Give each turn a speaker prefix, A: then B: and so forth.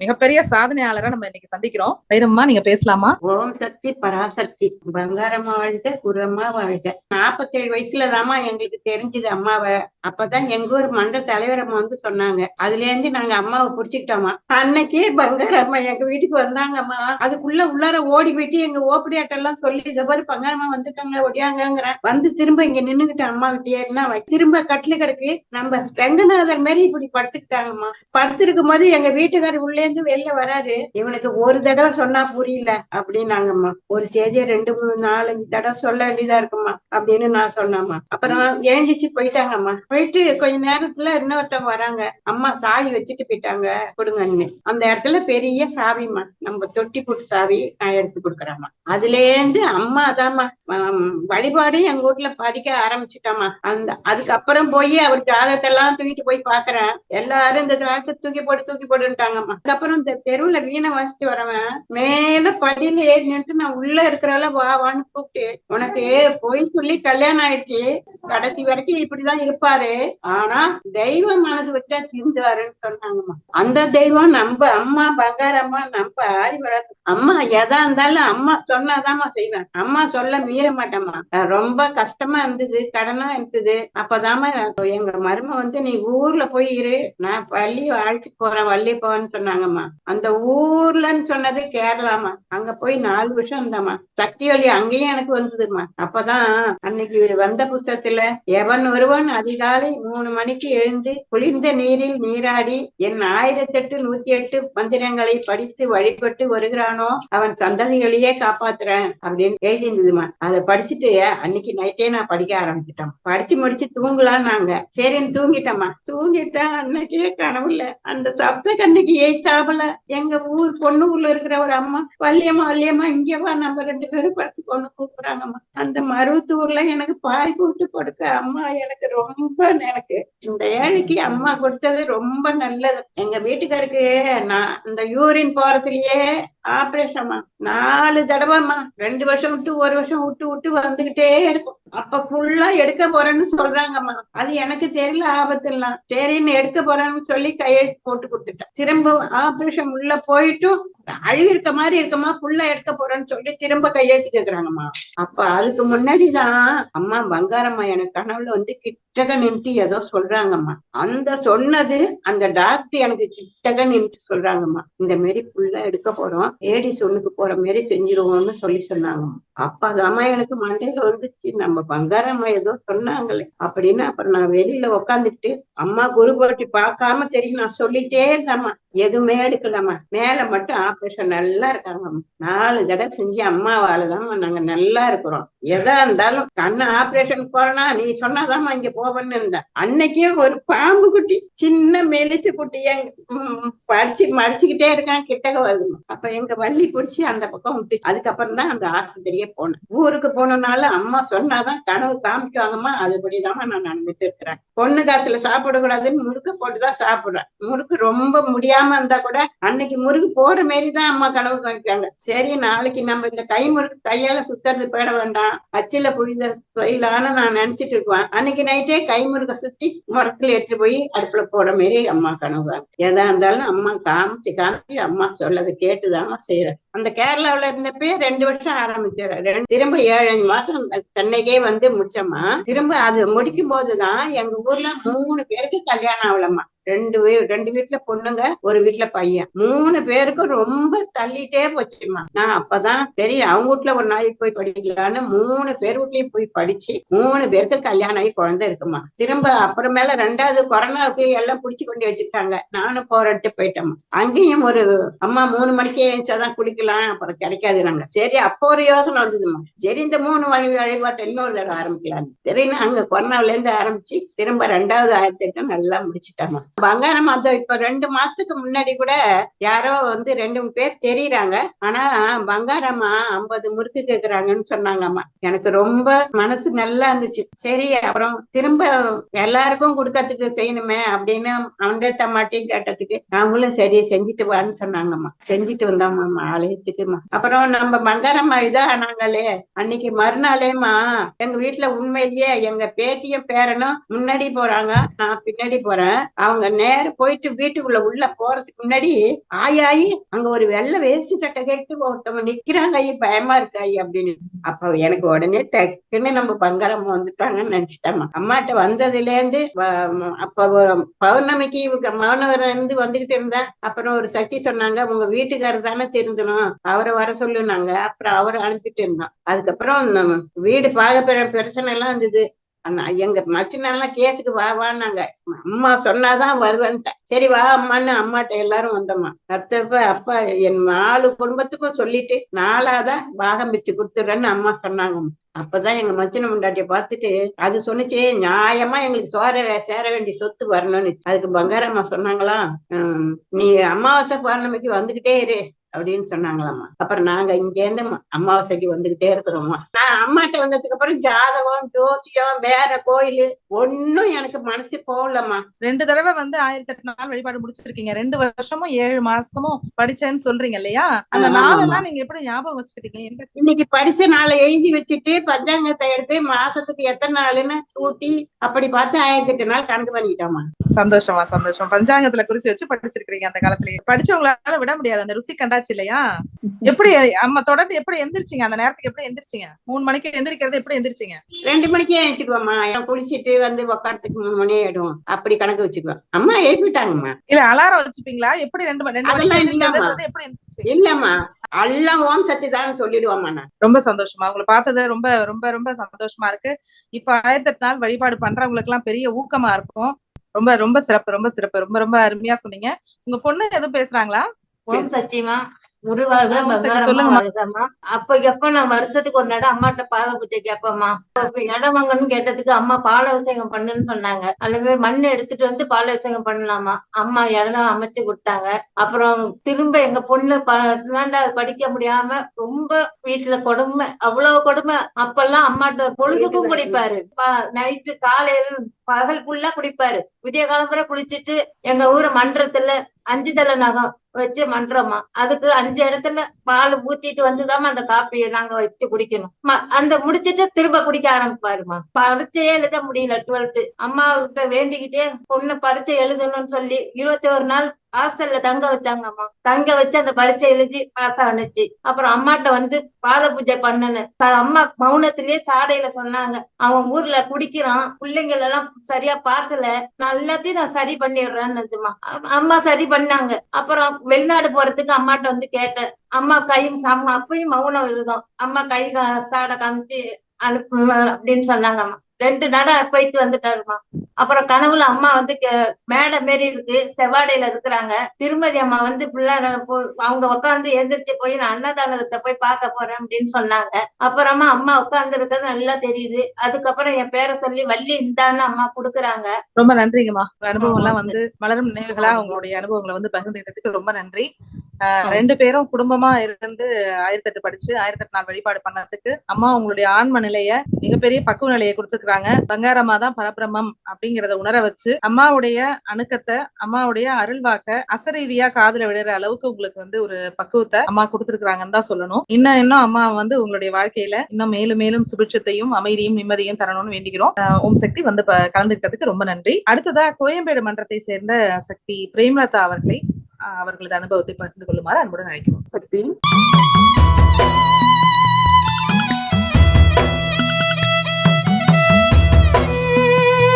A: மிகப்பெரிய சாதனையாளரை நம்ம இன்னைக்கு சந்திக்கிறோம். வைரம்மா நீங்க பேசலாமா?
B: ஓம் சக்தி பராசக்தி. பங்காரம்மா வாழ்க குரம்மா வாழ்க. நாப்பத்தேழு வயசுலதாமா எங்களுக்கு தெரிஞ்சது அம்மாவை. அப்பதான் எங்க ஊர் மன்ற தலைவர் அம்மா வந்து சொன்னாங்க. அதுல இருந்து நாங்க அம்மாவை புடிச்சுக்கிட்டோமா? அன்னைக்கே பங்காரம்மா எங்க வீட்டுக்கு வந்தாங்கம்மா. அதுக்குள்ள உள்ளார ஓடி போயிட்டு எங்க ஓப்படியாட்டெல்லாம் சொல்லி இதை பாரு பங்காரம்மா வந்துட்டாங்க ஒடியாங்கிறேன் வந்து திரும்ப இங்க நின்னுகிட்ட அம்மா கிட்டே என்ன திரும்ப கட்டில கிடக்கு. நம்ம ரங்கநாதர் மாதிரி இப்படி படுத்துக்கிட்டாங்கம்மா. படுத்திருக்கும் போது எங்க வீட்டுக்காரர் உள்ளே இருந்து வெளில வராரு. இவனுக்கு ஒரு தடவை சொன்னா புரியல அப்படின்னாங்கம்மா. ஒரு செய்தியை ரெண்டு மூணு நாலஞ்சு தடவை சொல்ல வேண்டியதா இருக்குமா அப்படின்னு நான் சொன்னம்மா. அப்புறம் எழுந்திச்சு போயிட்டாங்கம்மா. போயிட்டு கொஞ்ச நேரத்துல இன்னொருத்தவங்க வராங்க. அம்மா சாவி வச்சுட்டு போயிட்டாங்க. கொடுங்கன்னு. அந்த இடத்துல பெரிய சாவிம்மா நம்ம தொட்டி புட்டு சாவி நான் எடுத்து கொடுக்குறேம்மா. அதுலேருந்து அம்மா தாம்மா வழிபாடே வழிபாடு எங்க வீட்டுல படிக்க ஆரம்பிச்சுட்டாமா அந்த அதுக்கப்புறம் போய் அவர் ஜாதகத்தெல்லாம் தூக்கிட்டு போய் பாக்குறேன். எல்லாரும் இந்த ஜாதகத்தை தூக்கி போட்டு தூக்கி போட்டுட்டாங்கம்மா அதுக்கப்புறம் இந்த தெருவுல வீணை வாசிட்டு வரவன் மேல படியில ஏறி நின்று நான் உள்ள இருக்கிறால வா வான்னு கூப்பிட்டு உனக்கு போய் சொல்லி கல்யாணம் ஆயிடுச்சு. கடைசி வரைக்கும் இப்படிதான் இருப்பாரு ஆனா தெய்வம் மனசு வச்சா திருந்துவாருன்னு சொன்னாங்கம்மா. அந்த தெய்வம் நம்ம அம்மா பங்காரம்மா நம்ம ஆதிபராச அம்மா எதா இருந்தாலும் அம்மா சொன்னாதாம்மா செய்வேன். அம்மா சொல்ல மீற மாட்டேம்மா. ரொம்ப கஷ்டமா இருந்தது கடனா இருந்தது. அப்பதாம்மா எங்க மரும வந்து நீ ஊர்ல போய் இரு. நான் பள்ளி அழைச்சிட்டு போறேன் வள்ளி போவேன்னு சொன்னாங்கம்மா. அந்த ஊர்லன்னு சொன்னது கேரளாமா அங்க போய் நாலு வருஷம் இருந்தாம்மா. சக்தி வழி அங்கேயும் எனக்கு வந்ததுமா அப்பதான் அன்னைக்கு வந்த புஸ்தகத்துல எவன் ஒருவன் அதிகாலை மூணு மணிக்கு எழுந்து குளிர்ந்த நீரில் நீராடி என் ஆயிரத்தெட்டு நூத்தி எட்டு மந்திரங்களை படித்து வழிபட்டு வருகிறானோ அவன் சந்ததிகளையே காப்பாத்துறேன் அப்படின்னு எழுதியிருந்ததுமா. அதை படிச்சுட்டு அன்னைக்கு நைட்டே நான் படிக்க ஆரம்பிச்சிட்டோம் படிச்சு முடிச்சு தூங்கலாம் நாங்க. சரின்னு தூங்கிட்டோமா தூங்கிட்டா அன்னைக்கே கனவுல. அந்த சப்த கண்ணுக்கு ஏய்த்தாப்புல எங்க ஊர் பொண்ணு ஊர்ல இருக்கிற ஒரு அம்மா வள்ளியம்மா வள்ளியம்மா இங்கேவா நம்ம ரெண்டு பேரும் படுத்துக்கொண்டு கூப்பிடுறாங்கம்மா. அந்த மருவத்தூர்ல எனக்கு பாய் போட்டு கொடுக்க அம்மா எனக்கு ரொம்ப எனக்கு. இந்த ஏழைக்கு அம்மா கொடுத்தது ரொம்ப நல்லது. எங்க வீட்டுக்காருக்கு நான் இந்த யூரின் போறதுலயே ஆபரேஷன்மா நாலு தடவைம்மா. ரெண்டு வருஷம் விட்டு ஒரு வருஷம் விட்டு விட்டு வந்துகிட்டே இருக்கும். அப்ப ஃபுல்லா எடுக்க போறேன்னு சொல்றாங்கம்மா. அது எனக்கு தெரியல ஆபத்துலாம். சரின்னு எடுக்க போறேன்னு சொல்லி கையெழுத்து போட்டு கொடுத்துட்டேன். திரும்ப ஆபரேஷன் உள்ள போயிட்டும் அழிவு இருக்க மாதிரி இருக்கமா? ஃபுல்லா எடுக்க போறேன்னு சொல்லி திரும்ப கையெழுத்து கேக்குறாங்கம்மா. அப்ப அதுக்கு முன்னாடிதான் அம்மா பங்காரம்மா எனக்கு கனவுல வந்து கிட்டக நின்று ஏதோ சொல்றாங்கம்மா. அந்த சொன்னது அந்த டாக்டர் எனக்கு கிட்டக நின்று சொல்றாங்கம்மா. இந்த மாரி ஃபுல்லா எடுக்க போறோம். ஏடி சொன்னுக்கு போற மாரி செஞ்சிருவோம்னு சொல்லி சொன்னாங்கம்மா. அப்பதாம்மா எனக்கு மண்டையில வந்துச்சு நம்ம பங்காரம்மா ஏதோ சொன்னாங்களே. அப்படின்னு அப்புறம் நான் வெளியில உக்காந்துட்டு அம்மா குரு போட்டி பார்க்காம தெரியும். நான் சொல்லிட்டே இருந்தேன் எதுவுமே எடுக்கலாமா மேல மட்டும் ஆபரேஷன் நல்லா இருக்காங்க நாலு தடவை செஞ்சு அம்மாவாலதான் நாங்க நல்லா இருக்கிறோம். எதா இருந்தாலும் கண்ணு ஆபரேஷன் போறனா நீ சொன்னாதாம்மா இங்க போவேன்னு இருந்தேன் அன்னைக்கே ஒரு பாம்பு குட்டி சின்ன மெலிசு குட்டி எங்க படிச்சு மடிச்சுக்கிட்டே இருக்கான் கிட்டக வருது அப்ப எங்க வள்ளி பிடிச்சி அந்த பக்கம் விட்டு அதுக்கப்புறம் தான் அந்த ஆஸ்பத்திரியே போனேன். ஊருக்கு போனனால அம்மா சொன்னாதான் கனவு காமிக்குவாங்கம்மா. அதுபடிதாம்மா நான் நடந்துட்டு இருக்கிறேன். பொண்ணு காசுல சாப்பிடக்கூடாதுன்னு முறுக்கு போட்டுதான் சாப்பிடுறேன். முறுக்கு ரொம்ப முடியாது முடியாம இருந்தா கூட அன்னைக்கு முறுக்கு போற மாரி தான் அம்மா கனவு காமிக்காங்க சரி நாளைக்கு நம்ம இந்த கை முறுக்கு கையால சுத்துறது போயிட வேண்டாம். அச்சில புழித தொழிலான நான் நினைச்சிட்டு இருக்குவேன் அன்னைக்கு நைட்டே கை முறுக்க சுத்தி முறக்குல எடுத்து போய் அடுப்புல போற மாரி அம்மா கனவு எதா இருந்தாலும் அம்மா காமிச்சு காமிச்சு அம்மா சொல்லதை கேட்டுதாம்மா செய்யறேன் அந்த கேரளாவுல இருந்தப்பே ரெண்டு வருஷம் ஆரம்பிச்சாரு. ரெண்டு- திரும்ப ஏழு மாசம் சென்னைக்கே வந்து முடிச்சோம்மா. திரும்ப அது முடிக்கும் போதுதான் எங்க ஊர்ல மூணு பேருக்கு கல்யாணம் ஆகலம்மா. ரெண்டு வீ ரெண்டு வீட்டுல பொண்ணுங்க ஒரு வீட்டுல பையன். மூணு பேருக்கும் ரொம்ப தள்ளிட்டே போச்சுமா நான் அப்பதான் சரி அவங்க வீட்டுல ஒரு நாளைக்கு போய் படிக்கலான்னு மூணு பேர் வீட்லயும் போய் படிச்சு மூணு பேருக்கு கல்யாணம் ஆகி குழந்தை இருக்குமா திரும்ப அப்புறமேல ரெண்டாவது கொரோனாவுக்கு எல்லாம் புடிச்சு கொண்டு வச்சுட்டாங்க நானும் போறேன்ட்டு போயிட்டோம் அங்கேயும் ஒரு அம்மா மூணு மணிக்கே எழுந்தாதான் குடிக்கலாம் அப்புறம் கிடைக்காது நாங்க. சரி அப்போ ஒரு யோசனை வந்ததுமா சரி இந்த மூணு வழி வழிபாட்டை இன்னொரு தடவை ஆரம்பிக்கலாம் சரின்னு அங்க கொரோனாவுல இருந்து ஆரம்பிச்சு திரும்ப ரெண்டாவது ஆயிரத்தி எட்டு நல்லா முடிச்சுட்டாங்க பங்காரம் மாதம் இப்ப ரெண்டு மாசத்துக்கு முன்னாடி கூட யாரோ வந்து ரெண்டு மூணு பேர் தெரியறாங்க. ஆனா பங்காரம்மா ஐம்பது முறுக்கு கேக்குறாங்கன்னு சொன்னாங்கம்மா. எனக்கு ரொம்ப மனசு நல்லா இருந்துச்சு. சரி அப்புறம் திரும்ப எல்லாருக்கும் கொடுக்கறதுக்கு செய்யணுமே அப்படின்னு அவன்கிட்ட தம்மாட்டையும் கேட்டதுக்கு அவங்களும் சரி செஞ்சுட்டு வான்னு சொன்னாங்கம்மா. செஞ்சுட்டு வந்தோம்மா ஆலயத்துக்குமா அப்புறம் நம்ம பங்காரம்மா இதா ஆனாங்களே அன்னைக்கு மறுநாளேம்மா எங்க வீட்டுல உண்மையிலேயே எங்க பேத்தியும் பேரனும் முன்னாடி போறாங்க. நான் பின்னாடி போறேன். அவங்க அவங்க நேரம் போயிட்டு வீட்டுக்குள்ள உள்ள போறதுக்கு முன்னாடி ஆயி அங்க ஒரு வெள்ளை வேஷ்டி சட்டை கேட்டு ஒருத்தவங்க நிக்கிறாங்க. ஐயா பயமா இருக்கு. ஐயா அப்படின்னு. அப்ப எனக்கு உடனே டக்குன்னு நம்ம பங்காரம் வந்துட்டாங்கன்னு நினைச்சிட்டேம்மா. அம்மாட்ட வந்ததுல இருந்து அப்ப பௌர்ணமிக்கு இவங்க மாணவர் இருந்து வந்துகிட்டு இருந்தா அப்புறம் ஒரு சக்தி சொன்னாங்க உங்க வீட்டுக்காரர் தானே திருந்தணும். அவரை வர சொல்லுனாங்க. அப்புறம் அவரை அனுப்பிட்டு இருந்தோம் அதுக்கப்புறம் வீடு பாக பிரச்சனை எல்லாம் இருந்தது. எங்க மச்சினெல்லாம் கேஸுக்கு வா வான்னாங்க. அம்மா சொன்னாதான் வருவேன்ட்டேன் சரி வா அம்மான்னு அம்மாட்ட எல்லாரும் வந்தோம்மா அத்தப்ப அப்பா என் நாலு குடும்பத்துக்கும் சொல்லிட்டு நாலாதான் பாகம் பிரிச்சு கொடுத்துடுறேன்னு அம்மா சொன்னாங்க அப்பதான் எங்க மச்சின முண்டாட்டிய பார்த்துட்டு அது சொன்னுச்சு நியாயமா எங்களுக்கு சோற சேர வேண்டிய சொத்து வரணும்னு. அதுக்கு பங்காரம்மா சொன்னாங்களாம் "ஹம், நீ அமாவாசை பௌர்ணமிக்கு வந்துகிட்டே இரு அப்படின்னு சொன்னாங்களாம்மா. அப்புறம் நாங்க இங்க இருந்து ம- அமாவாசைக்கு வந்துகிட்டே இருக்கிறோம்மா. நான் அம்மாட்ட வந்ததுக்கு அப்புறம் ஜாதகம் ஜோசியம் வேற கோயில் ஒண்ணும் எனக்கு மனசு போகலம்மா.
A: ரெண்டு தடவை வந்து ஆயிரத்தி எட்டு நாள் வழிபாடு முடிச்சிருக்கீங்க. ரெண்டு வருஷமும் ஏழு மாசமும் படிச்சேன்னு சொல்றீங்க இல்லையா? அந்த நாளெல்லாம் நீங்க எப்படி ஞாபகம் வச்சுக்கிட்டீங்க? எந்த
B: இன்னைக்கு படிச்ச நாளை எழுதி வச்சுட்டு பஞ்சாங்கத்தை எடுத்து மாசத்துக்கு எத்தனை நாளுன்னு கூட்டி அப்படி பார்த்து ஆயிரத்தி எட்டு நாள் கணக்கு பண்ணிக்கிட்டோம்மா.
A: சந்தோஷமா சந்தோஷம். பஞ்சாங்கத்துல குறிச்சு வச்சு படிச்சிருக்கீங்க அந்த காலத்திலேயே. படிச்சவங்களால விட முடியாது. அந்த ருசி கண்டாச்சு இல்லையா? எப்படி அம்மா தொடர்ந்து எப்படி எந்திரிச்சீங்க? அந்த நேரத்துக்கு எப்படி எந்திரிச்சீங்க? மூணு மணிக்கு எந்திரிக்கிறது எப்படி எந்திரிச்சீங்க?
B: ரெண்டு மணிக்கே எழுச்சிக்குவோம்மா குளிச்சிட்டு வந்து உட்காரத்துக்கு மூணு மணி ஆயிடும். அப்படி கணக்கு வச்சுக்குவேன் அம்மா எழுப்பிட்டாங்கம்மா.
A: இல்ல அலாரம் வச்சுப்பீங்களா? எப்படி ரெண்டு மணி ரெண்டு எந்திரிக்கிறதுன்றது எப்படி
B: இல்லம்மா. எல்லாம் ஓம் சக்தி தான் சொல்லிடுவோம்மா நான்
A: ரொம்ப சந்தோஷமா. உங்களை பார்த்தது ரொம்ப ரொம்ப ரொம்ப சந்தோஷமா இருக்கு. இப்ப ஆயிரத்தி எட்டு நாள் வழிபாடு பண்றவங்களுக்கு எல்லாம் பெரிய ஊக்கமா இருக்கும். ரொம்ப ரொம்ப சிறப்பு ரொம்ப சிறப்பு. ரொம்ப ரொம்ப அருமையா சொன்னீங்க. உங்க பொண்ணு எதுவும் பேசுறாங்களா?
C: ஓம் சத்தியமா
A: சொல்லுங்கம்மா.
C: வாழ்கம்மா அப்ப எப்ப நான் வருஷத்துக்கு ஒரு நடம் அம்மாட்ட பாத பூஜை கேட்பேம்மா. இப்ப இடம் வாங்கணும்னு கேட்டதுக்கு அம்மா பால அபிஷேகம் பண்ணுன்னு சொன்னாங்க. அந்த மாதிரி மண் எடுத்துட்டு வந்து பால அபிஷேகம் பண்ணலாமா? அம்மா இடம் அமைச்சு கொடுத்தாங்க. அப்புறம் திரும்ப எங்க பொண்ணு பன்னெண்டாவது படிக்க முடியாம ரொம்ப வீட்டுல கொடுமை அவ்வளவு கொடுமை. அப்பெல்லாம் அம்மாட்ட பொழுதுக்கும் குடிப்பாரு. நைட்டு காலையில பகல் ஃபுல்லா குடிப்பாரு. விடிய காலம்புற குளிச்சுட்டு எங்க ஊர் மன்றத்துல அஞ்சு தலை நகம் வச்சு மன்றமா. அதுக்கு அஞ்சு இடத்துல பால் ஊத்திட்டு வந்துதாம்மா அந்த காப்பியை நாங்க வச்சு குடிக்கணும். ம- அந்த முடிச்சிட்டு திரும்ப குடிக்க ஆரம்பிப்பாருமா. பரீட்சையே எழுத முடியல டுவெல்த் அம்மா கிட்ட வேண்டிக்கிட்டே பொண்ணு பரிச்சை எழுதணும்னு சொல்லி இருபத்தி ஒரு நாள் ஹாஸ்டல்ல தங்க வச்சாங்க அம்மா தங்க வச்சு அந்த பரீட்சை எழுதி பாஸ் ஆனுச்சு. அப்புறம் அம்மாட்ட வந்து பாத பூஜை பண்ணனு. அம்மா மௌனத்திலேயே சாடையில சொன்னாங்க. அவன் ஊர்ல குடிக்கிறான். பிள்ளைங்கள எல்லாம் சரியா பாக்கல நான் எல்லாத்தையும் நான் சரி பண்ணிடுறேன்னு அம்மா சரி பண்ணாங்க. அப்புறம் வெளிநாடு போறதுக்கு அம்மாட்ட வந்து கேட்டேன். அம்மா கையும் அம்மா அப்பயும் மௌனம் இருந்தோம் அம்மா கை கா- சாடை காமிச்சு அனுப்பு அப்படின்னு சொன்னாங்க அம்மா ரெண்டு நட போயிட்டு வந்துட்டாருமா. அப்புறம் கனவுல அம்மா வந்து கே- மேடை மாரி இருக்கு செவ்வாடையில இருக்கிறாங்க. திருமதி அம்மா வந்து பிள்ளைங்க அவங்க உட்காந்து எந்திரிச்சு போய் நான் அன்னதானத்தை போய் பார்க்க போறேன் அப்படின்னு சொன்னாங்க. அப்புறமா அம்மா உட்கார்ந்து இருக்கிறது நல்லா தெரியுது. அதுக்கப்புறம் என் பேரை சொல்லி வள்ளி இந்தான்னு அம்மா குடுக்குறாங்க.
A: ரொம்ப நன்றிங்கம்மா. அனுபவம் எல்லாம் வந்து மலரும் நினைவுகளா உங்களுடைய அனுபவங்களை வந்து பகிர்ந்துக்கிறதுக்கு ரொம்ப நன்றி. ரெண்டு பேரும் குடும்பமா இருந்து ஆயிரத்தி எட்டு படிச்சு ஆயிரத்தி எட்டு நாள் வழிபாடு பண்ணதுக்கு அம்மா உங்களுடைய ஆன்ம நிலைய மிகப்பெரிய பக்குவ நிலையை கொடுத்துருக்காங்க பங்காரம்மா தான் பரபிரமம் அப்படிங்கறத உணர வச்சு அம்மாவுடைய அணுக்கத்தை அம்மாவுடைய அருள்வாக்க அசரீதியா காதுல விழுற அளவுக்கு உங்களுக்கு வந்து ஒரு பக்குவத்தை அம்மா கொடுத்துருக்காங்கன்னு தான் சொல்லணும். இன்னும் இன்னும் அம்மா வந்து உங்களுடைய வாழ்க்கையில இன்னும் மேலும் மேலும் சுபிட்சத்தையும் அமைதியும் நிம்மதியும் தரணும்னு வேண்டிக்கிறோம். ஓம் சக்தி வந்து கலந்துக்கிட்டதுக்கு ரொம்ப நன்றி. அடுத்ததா கோயம்பேடு மன்றத்தை சேர்ந்த சக்தி பிரேமலதா அவர்களை அவர்களது அனுபவத்தை பகிர்ந்து கொள்ளுமாறு அன்புடன் அழைக்கிறோம்.